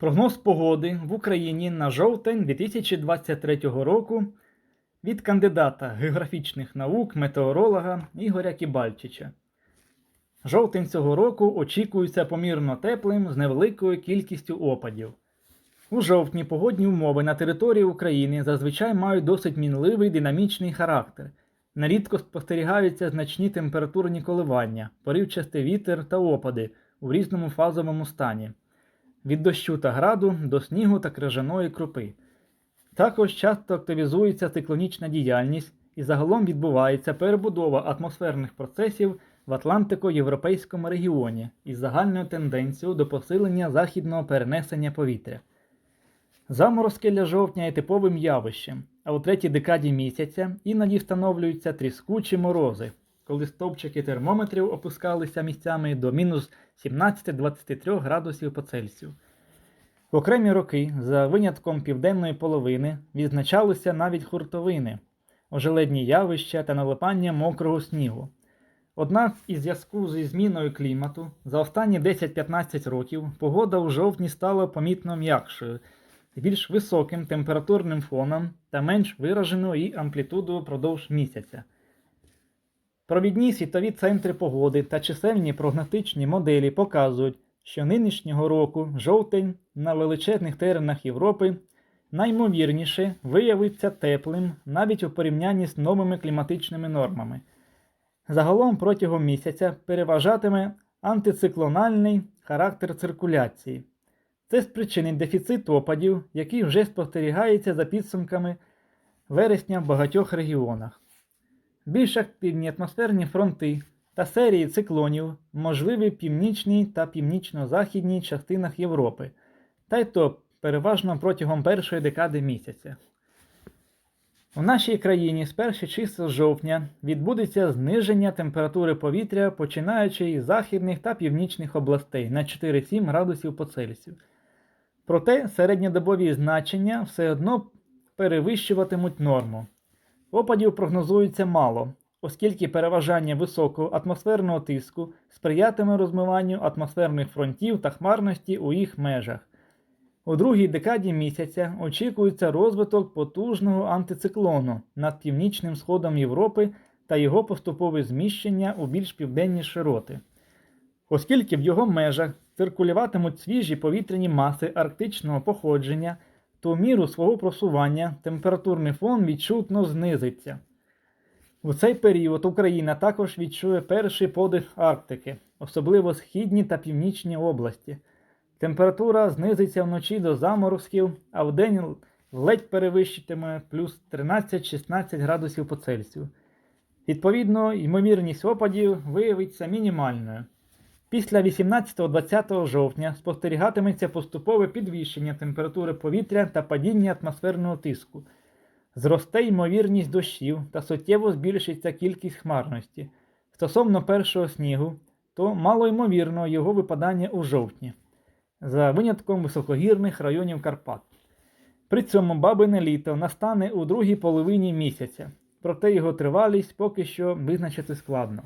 Прогноз погоди в Україні на жовтень 2023 року від кандидата географічних наук, метеоролога Ігоря Кібальчича. Жовтень цього року очікується помірно теплим з невеликою кількістю опадів. У жовтні погодні умови на території України зазвичай мають досить мінливий динамічний характер. Нарідко спостерігаються значні температурні коливання, поривчастий вітер та опади у різному фазовому стані від дощу та граду до снігу та крижаної крупи. Також часто активізується циклонічна діяльність і загалом відбувається перебудова атмосферних процесів в Атлантико-Європейському регіоні із загальною тенденцією до посилення західного перенесення повітря. Заморозки для жовтня є типовим явищем, а у третій декаді місяця іноді встановлюються тріскучі морози, коли стовпчики термометрів опускалися місцями до мінус 17-23 градусів по Цельсію. В окремі роки, за винятком південної половини, відзначалися навіть хуртовини, ожеледні явища та налипання мокрого снігу. Однак, із зв'язку зі зміною клімату, за останні 10-15 років погода у жовтні стала помітно м'якшою, з більш високим температурним фоном та менш вираженою амплітудою впродовж місяця. Провідні світові центри погоди та чисельні прогностичні моделі показують, що нинішнього року жовтень на величезних теренах Європи наймовірніше виявиться теплим навіть у порівнянні з новими кліматичними нормами. Загалом протягом місяця переважатиме антициклональний характер циркуляції. Це спричинить дефіцит опадів, який вже спостерігається за підсумками вересня в багатьох регіонах. Більш активні атмосферні фронти та серії циклонів можливі в північній та північно-західній частинах Європи, та й то переважно протягом першої декади місяця. У нашій країні з перших чисел жовтня відбудеться зниження температури повітря, починаючи із західних та північних областей на 4-7 градусів по Цельсію. Проте середньодобові значення все одно перевищуватимуть норму. Опадів прогнозується мало, оскільки переважання високого атмосферного тиску сприятиме розмиванню атмосферних фронтів та хмарності у їх межах. У другій декаді місяця очікується розвиток потужного антициклону над північним сходом Європи та його поступове зміщення у більш південні широти. Оскільки в його межах циркулюватимуть свіжі повітряні маси арктичного походження, то міру свого просування температурний фон відчутно знизиться. У цей період Україна також відчує перший подих Арктики, особливо східні та північні області. Температура знизиться вночі до заморозків, а вдень ледь перевищитиме плюс 13-16 градусів по Цельсію. Відповідно, ймовірність опадів виявиться мінімальною. Після 18-20 жовтня спостерігатиметься поступове підвищення температури повітря та падіння атмосферного тиску. Зросте ймовірність дощів та суттєво збільшиться кількість хмарності. Стосовно першого снігу, то малоймовірно його випадання у жовтні, за винятком високогірних районів Карпат. При цьому бабине літо настане у другій половині місяця, проте його тривалість поки що визначити складно.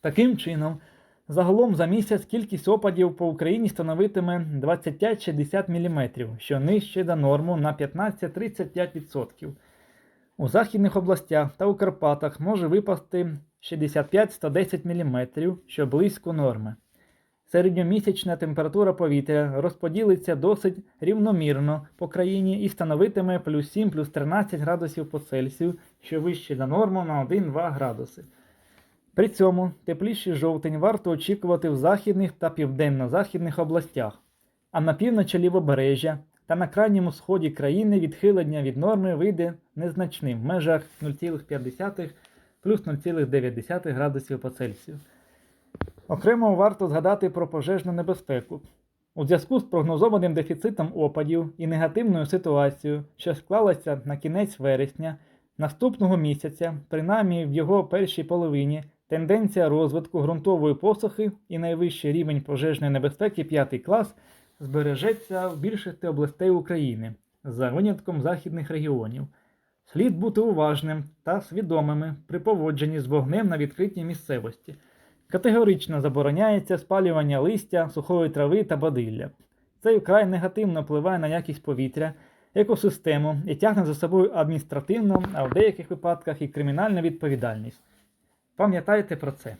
Таким чином, Загалом за місяць кількість опадів по Україні становитиме 25-60 мм, що нижче за норму на 15-35%. У західних областях та у Карпатах може випасти 65-110 мм, що близько норми. Середньомісячна температура повітря розподілиться досить рівномірно по країні і становитиме плюс 7 плюс 13 градусів по Цельсію, що вище за норму на 1-2 градуси. При цьому тепліший жовтень варто очікувати в західних та південно-західних областях, а на півночі лівобережжя та на крайньому сході країни відхилення від норми вийде незначним в межах 0,5 плюс 0,9 градусів по Цельсію. Окремо варто згадати про пожежну небезпеку. У зв'язку з прогнозованим дефіцитом опадів і негативною ситуацією, що склалася на кінець вересня, наступного місяця, принаймні в його першій половині, Тенденція розвитку ґрунтової посухи і найвищий рівень пожежної небезпеки 5 клас збережеться в більшості областей України за винятком західних регіонів. Слід бути уважним та свідомими при поводженні з вогнем на відкритій місцевості. Категорично забороняється спалювання листя, сухої трави та бадилля. Цей вкрай негативно впливає на якість повітря, екосистему і тягне за собою адміністративну, а в деяких випадках і кримінальну відповідальність. Пам'ятайте про це.